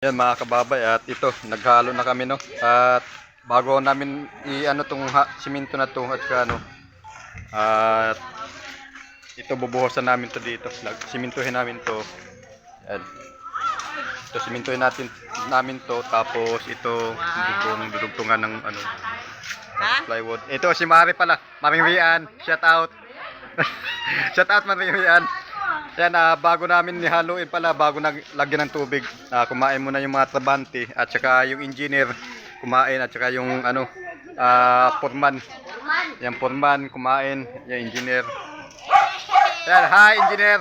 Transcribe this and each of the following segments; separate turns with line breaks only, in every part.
Yan mga kababay at ito naghalo na kami no? At bago namin i-ano tong ha, simento na to at ano at ito bubuhosan namin to dito. Simintuhin namin to. Yan. Ito simintuhin natin namin to tapos ito dudugtong dudugtungan ng ano
Ha?
plywood. Ito si Mari pala Maring Rian shout out. Shout out Maring Rian yan, ah, bago namin nihaluin pala, bago naglagyan ng tubig, ah, kumain muna yung mga trabante at saka yung engineer kumain at saka yung ano, ah, foreman. Yan, foreman kumain, yung engineer. Yan, hi engineer.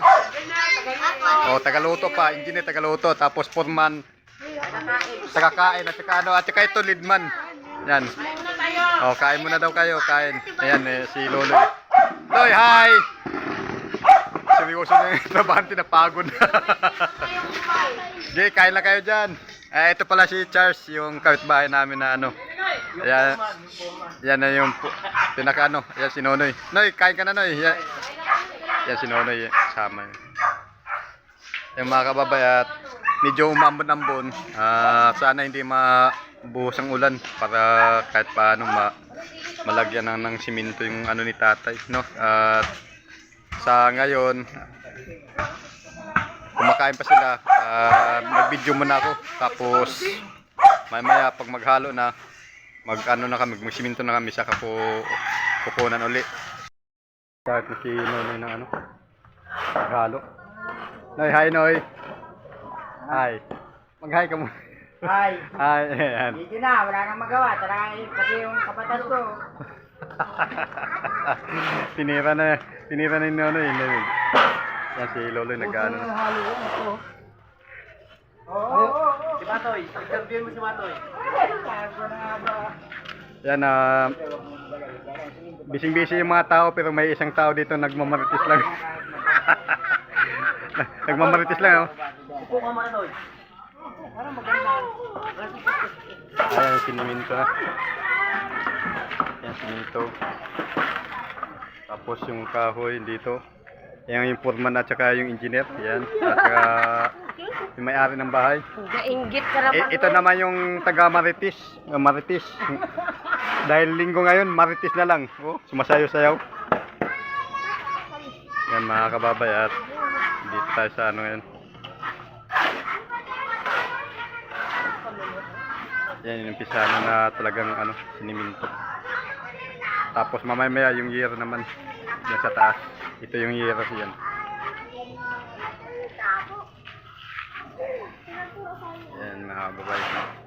Oh, tagaluto pa, engineer tagaluto, tapos foreman tagakain at saka ano, at saka ito leadman. Yan. Oh, kain muna daw kayo, kain. Ayan, eh, si Lolo. Loy, hi! Seryoso na yung trabahante na pagod na. Okay, kain lang kayo dyan. Eh, ito pala si Charles, yung kapitbahay namin na ano. Ayan, yan na yung pinaka ano. Yan si Nonoy. Noy, kain ka na Noy. Yan, yan si Nonoy, kasama yun. Yung mga kababay at medyo umambon-ambon. Ah, sana hindi mabuhos ang ulan para kahit paano ma malagyan ng, ng simento yung ano ni tatay, no? At sa ngayon kumakain pa sila. Ah, nag-video muna ako. Tapos maya maya pag maghalo na mag ano na kami magsiminto na kami saka po kukunan uli. Kahit na si Nonoy ng ano maghalo. Noy hi Noy. Hi. Mag hi ka muna.
Ay,
hi ayan.
Hindi na, wala nang magawa. Tara, pati yung kapatas ko.
tinira na tinira na ni Nonoy Noy. yan si Lolo nag-ano na.
haluan ito. Oo. Si Matoy, interview mo si Matoy.
Yan, ah, bising-busy yung mga tao pero may isang tao dito nagmamaritis lang. nagmamaritis lang, oh.
Upo ka muna, Toy. Parang maganda.
Ayan, siniminto na. Yan, siminto. Tapos yung kahoy dito. Yan yung foreman at saka yung engineer. Yan. At saka yung may-ari ng bahay.
Gainggit ka na
Eh, ito naman yung taga Maritis. Uh, Maritis. Dahil linggo ngayon, Maritis na lang. Oh, sumasayo-sayaw. Yan mga kababay at dito tayo sa ano ngayon. Yan yung umpisa na, na talagang ano, siniminto. Tapos mamaya yung year naman yan sa taas. Ito yung year yan. Yan mga kababay.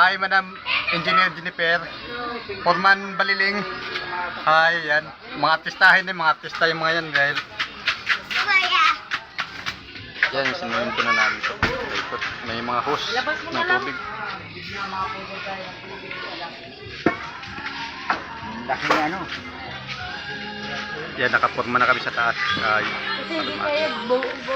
Hi, Madam Engineer Jennifer. Foreman Baliling. Hi, yan. Mga artistahin din, mga artista yung mga yan dahil yan, sinuhin ko na namin ito. May mga hose ng tubig.
Laki ano.
Yan, nakaporma na kami sa taas. Ay,
Kasi hindi kayo bulok ko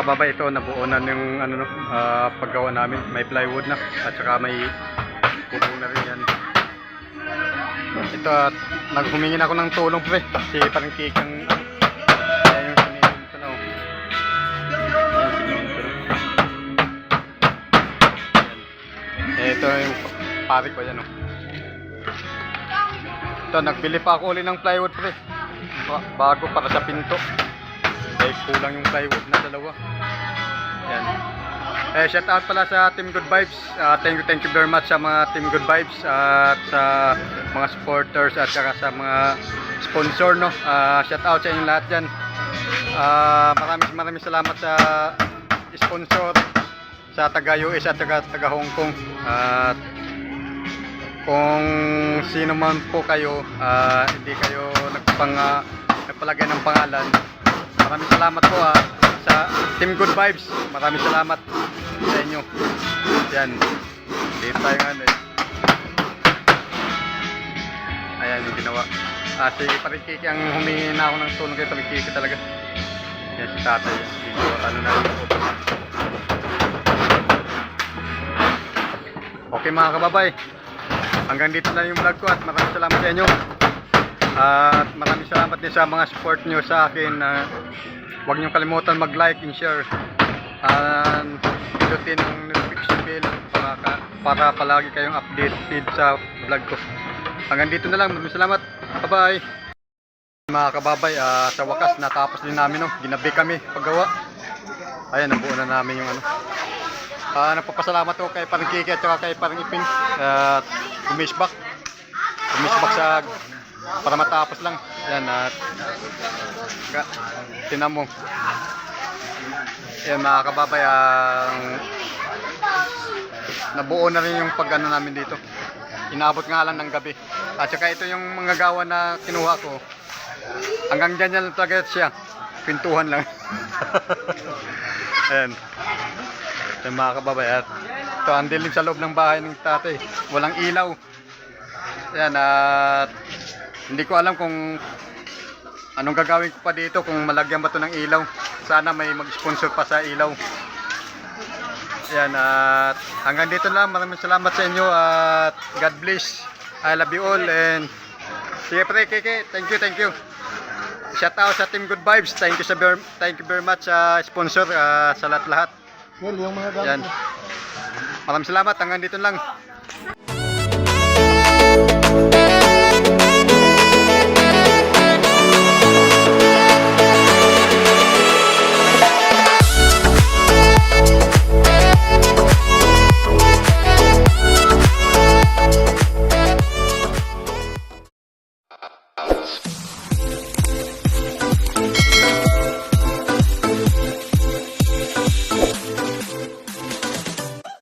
kababay ito, nabuo na yung ano, no, ah, paggawa namin. May plywood na at saka may bubong na rin yan. Ito, at naghumingi na ako ng tulong pre. Kasi parang cake ang Ayan yung. Eh, ito yung pare ko yan oh. Ito, nagbili pa ako uli ng plywood pre. Ba- Bago para sa pinto. Dahil kulang yung plywood na dalawa. Yan. Eh, shout out pala sa Team Good Vibes. Ah, thank you, thank you very much sa mga Team Good Vibes at sa mga supporters at saka sa mga sponsor, no. Ah, shout out sa inyo lahat dyan. Ah, maraming maraming salamat sa sponsor sa taga US at taga, taga Hong Kong. At kung sino man po kayo, ah, hindi kayo nagpang, ah, nagpalagay ng pangalan, maraming salamat po ah, sa Team Good Vibes. Maraming salamat sa inyo. Yan. Dito tayo nga eh. Ayan yung ginawa. Ah, si Parikiki ang humingi na ako ng tulong kay Parikiki talaga. Yan si tatay. Dito, ano na yung Okay mga kababay. Hanggang dito na yung vlog ko at maraming salamat sa inyo. At maraming salamat din sa mga support nyo sa akin. na huwag nyo kalimutan mag-like and share. And pindutin ang notification bell para, ka- para palagi kayong updated sa vlog ko. Hanggang dito na lang. Maraming salamat. Bye-bye. Mga kababay, ah, sa wakas natapos din namin. No? Ginabi kami paggawa. Ayan, nabuo na namin yung ano. Ah, nagpapasalamat ako kay Parang Kiki at saka kay Parang Ipin at gumisbak. Gumisbak sa para matapos lang. Yan at tinan mo. Yan mga kababay, ang nabuo na rin yung pag ano namin dito. Inabot nga lang ng gabi. At saka ito yung mga gawa na kinuha ko. Hanggang dyan lang talaga siya. Pintuhan lang. Ayan. Yung mga kababayan. Ito, ang dilim sa loob ng bahay ng tatay. Walang ilaw. Yan, at hindi ko alam kung anong gagawin ko pa dito kung malagyan ba to ng ilaw. Sana may mag-sponsor pa sa ilaw. Yan, at hanggang dito lang. Maraming salamat sa inyo at God bless. I love you all and sige pre, Kiki. Thank you, thank you. Shout out sa Team Good Vibes. Thank you sa thank you very much sa sponsor ah, sa lahat-lahat.
Well, yung mga
Yan. Maraming salamat. Hanggang dito lang.